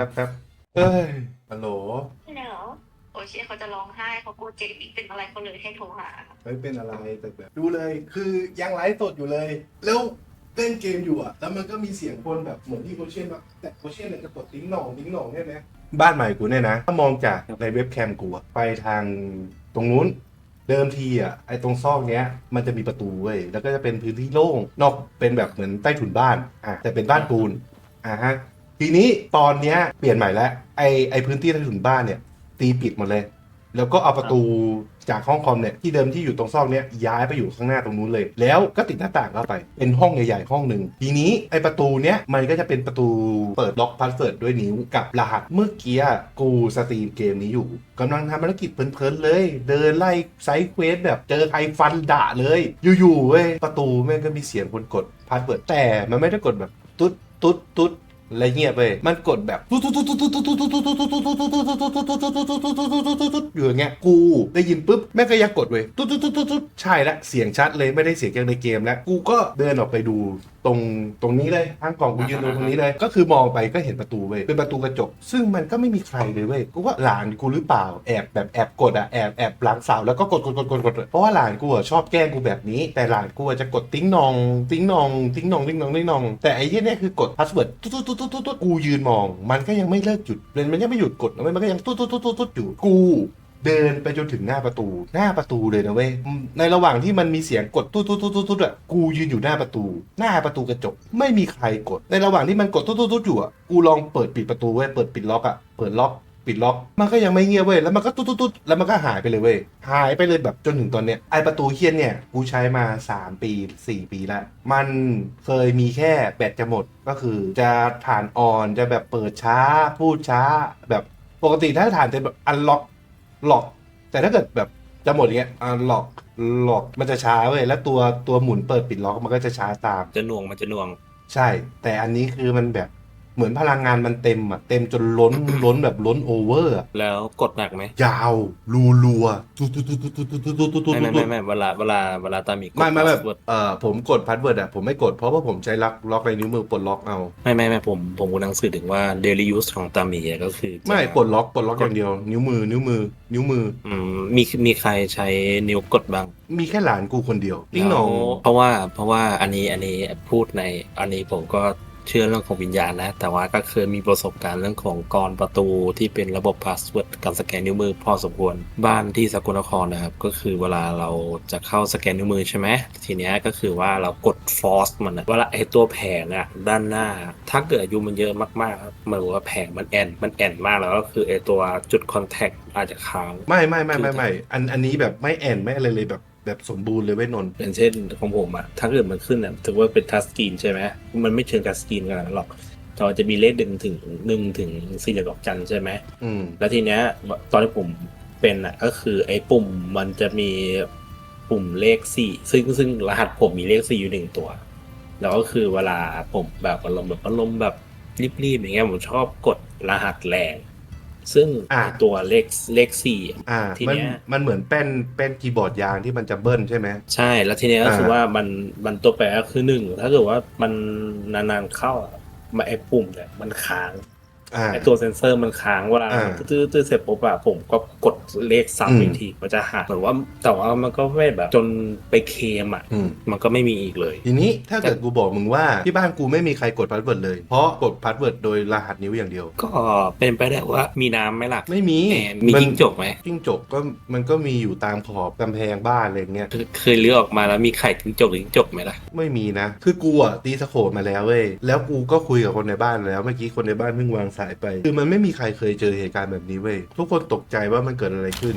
ป๊บแป๊บเอ้ยฮัลโหลไม่ได้เหรอโอเชียเขาจะร้องไห้เขากลัวเจมี่เป็นอะไรเขาเลยให้โทรหาไม่เป็นอะไรแต่แบบดูเลย คือยังไลฟ์สดอยู่เลย แล้วเล่นเกมอยู่อะแล้วมันก็มีเสียงคนแบบเหมือนที่โคเชียนแบบแต่โคเชียนเนี่ยจะกดติ้งหน่องติ้งหน่องเนี่ยนะบ้านใหม่กูเนี่ยนะ ถ้ามองจากในเว็บแคมกูอะไปทางตรงนู้น เดิมทีอะไอ้ตรงซอกเนี้ยมันจะมีประตูเว้ยแล้วก็จะเป็นพื้นที่โล่งนอกเป็นแบบเหมือนใต้ถุนบ้านอะแต่เป็นบ้านปูนอะฮะ ทีนี้ตอนเนี้ยเปลี่ยนใหม่แล้วไอไอพื้นที่ใต้ถุนบ้านเนี่ย ตีปิดหมดเลย แล้วก็เอาประตูจากห้องคอมเนี่ยที่เดิมที่อยู่ตรงซอกเนี้ยย้ายไปอยู่ข้างหน้าตรงนู้นเลย แล้วก็ติดหน้าต่างเข้าไป เป็นห้องใหญ่ๆห้องหนึ่งทีนี้ไอประตูเนี้ยมันก็จะเป็นประตูเปิดล็อกพาสเวิร์ดด้วยนิ้วกับรหัสเมื่อกี้กูสตรีมเกมนี้อยู่กำลังทำภารกิจเพลินๆเลย เดินไล่ไซด์เควสแบบเจอใครฟันด่าเลย อยู่ๆเว้ยประตูแม่งก็มีเสียงคนกดพาสเวิร์ดแต่มันไม่ได้กดแบบตุ๊ดตุ๊ดตุ๊ด อะไรเงียบไปมันกดแบบอยู่อย่างเงี้ยกูได้ยินปุ๊บแม่งก็ยังกดเว้ยตุ๊ดตุ๊ดตุ๊ดตุ๊ดใช่ละเสียงชัดเลยไม่ได้เสียงจากในเกมแล้วกูก็เดินออกไปดูตรงตรงนี้เลยทางกล่องกูยืนตรงนี้เลย ก็คือมองไปก็เห็นประตูเว้ยเป็นประตูกระจก ซึ่งมันก็ไม่มีใครเลยเว้ยกูว่าหลานกูหรือเปล่าแอบแบบแอบกดอะแอบแอบหลังเสาแล้วก็กดกดกดกดกดเพราะว่าหลานกูอะชอบแกล้งกูแบบนี้ แต่หลานกูอะจะกดติ้งนอง ติ้งนอง ติ้งนองติ้งนองติ้งนอง แต่ไอ้ที่เนี่ยคือกดพาสเวิร์ดตุ๊ดตุ๊ดตุ๊ดตุ๊ดตุ๊ดกูยืนมอง มันก็ยังไม่เลิกหยุดเลนมันยังไม่หยุดกดนะเว้ยมันก็ยังตุ๊ดตุ๊ดตุ๊ดตุ๊ดตุ๊ดอยู่กู เดินไปจนถึงหน้าประตู หน้าประตูเลยนะเว้ยในระหว่างที่มันมีเสียงกดตุ๊ดตุ๊ดตุ๊ดตุ๊ดตุ๊ดอะกูยืนอยู่หน้าประตู หน้าประตูกระจกไม่มีใครกด ในระหว่างที่มันกดตุ๊ดตุ๊ดตุ๊ดอยู่อะกูลองเปิดปิดประตูเว้ยเปิดปิดล็อกอะเปิดล็อก ปิดล็อก มันก็ยังไม่เงียบเว้ยแล้วมันก็ตุ๊ดตุ๊ดตุ๊ดแล้วมันก็หายไปเลยเว้ยหายไปเลยแบบจนถึงตอนเนี้ยไอประตูเคียนเนี่ยกูใช้มา 3 ปี 4 ปีแล้วมันเคยมีแค่แบตจะหมดก็คือจะผ่านออนจะแบบเปิดช้าพูดช้า แบบปกติถ้าฐานจะแบบอันล็อกล็อก แต่ถ้าเกิดแบบจะหมดอย่างเงี้ยอันล็อกล็อกมันจะช้าเว้ยแล้วตัวตัวหมุนเปิดปิดล็อกมันก็จะช้าตาม จะหน่วงมันจะหน่วง ใช่ แต่อันนี้คือมันแบบ เหมือนพลังงานมันเต็มอะเต็มจนล้นล้นแบบล้นโอเวอร์อะแล้วกดหนักไหมยาวรูรัวตุ๊ดตุ๊ดตุ๊ดตุ๊ดตุ๊ดตุ๊ดตุ๊ดตุ๊ดตุ๊ดไม่ไม่ไม่ไม่เวลาเวลาเวลาตามีกด ไม่ไม่แบบ password เอ่อผมกดพาสเวิร์ดอะผมไม่กดเพราะว่าผมใช้ล็อกล็อกในนิ้วมือปลดล็อกเอา ไม่ไม่ไม่ผมผมกำลังสื่อถึงว่า daily use ของตามีอะก็คือจะไม่ปลดล็อกปลดล็อกอย่างเดียว นิ้วมือ นิ้วมือ นิ้วมือ อืมมีมีใครใช้นิ้วกดบ้าง มีแค่หลานกูคนเดียวนิ่งหนอง แล้วเพราะว่าเพราะว่าอันนี้อันนี้พูดในอันนี้ผมก็ เชื่อเรื่องของวิญญาณนะ แต่ว่าก็เคยมีประสบการณ์เรื่องของกรประตูที่เป็นระบบพาสเวิร์ดกับสแกนนิ้วมือพอสมควร บ้านที่สกลนครนะครับ ก็คือเวลาเราจะเข้าสแกนนิ้วมือใช่ไหมทีเนี้ยก็คือว่าเรากดฟอสมันนะเวลาไอตัวแผงอะด้านหน้า ถ้าเกิดอายุมันเยอะมากๆครับมันบอกว่าแผงมันแอนมันแอนมากแล้วก็คือไอตัวจุดคอนแทคอาจจะค้างไม่ไม่ไม่ไม่ไม่อันอันนี้แบบไม่แอนไม่อะไรเลยแบบ แบบสมบูรณ์เลยเว้ยนนท์อย่างเช่นของผมอะถ้าเกิดมันขึ้นอะถือว่าเป็นทัชสกรีนใช่ไหมมันไม่เชิงทัชสกรีนขนาดนั้นหรอกแต่ว่าจะมีเลขหนึ่งถึงหนึ่งถึงสี่เหลี่ยมดอกจันใช่ไหมอืมแล้วทีเนี้ยตอนที่ผมเป็นอะก็คือไอ้ปุ่มมันจะมีปุ่มเลขสี่ซึ่งซึ่งรหัสผมมีเลขสี่อยู่หนึ่งตัว แล้วก็คือเวลาผมแบบอารมณ์แบบอารมณ์แบบรีบๆอย่างเงี้ยผมชอบกดรหัสแรง ซึ่งอ่าไอ้ตัวเลขเลขสี่อะอ่าทีมันเนี้ยมันเหมือนแป้นแป้นคีย์บอร์ดยางที่มันจะเบิ้ลใช่ไหมใช่แล้วทีเนี้ยก็คืออ่าว่ามันมันตัวแปรก็คือหนึ่งถ้าเกิดว่ามันนานๆเข้าอะมาไอ้ปุ่มเนี่ยมันค้างอ่า ไอ้ตัวเซนเซอร์มันค้างเวลาอ่าตื้อๆเสร็จปุ๊บอะผมก็กดเลขอืซ้ำมอีกทีมันจะหักเหมือนว่าแต่ว่ามันก็ไม่แบบจนไปเคลมอะอืมมันก็ไม่มีอีกเลย ทีนี้ถ้าเกิดกูบอกมึงว่าที่บ้านกูไม่มีใครกดพาสเวิร์ดเลย เพราะกดพาสเวิร์ดโดยรหัสนิ้วอย่างเดียว ก็เป็นไปได้ว่ามีน้ำไหมล่ะไม่มีแหมมีจิ้งจกไหมจิ้งจกก็มันก็มีอยู่ตามขอบกำแพงบ้านอะไรเงี้ยเคยเลือกออกมาแล้วมีไข่จิ้งจกหรือจิ้งจกไหมล่ะไม่มีนะ คือกูอะตีสโคปมาแล้วเว้ยแล้วกูก็คุยกับคนในบ้านแล้วเมื่อกี้คนในบ้านเพิ่งวางสายไป คือมันไม่มีใครเคยเจอเหตุการณ์แบบนี้เว้ยทุกคนตกใจว่ามันเกิดอะไรขึ้น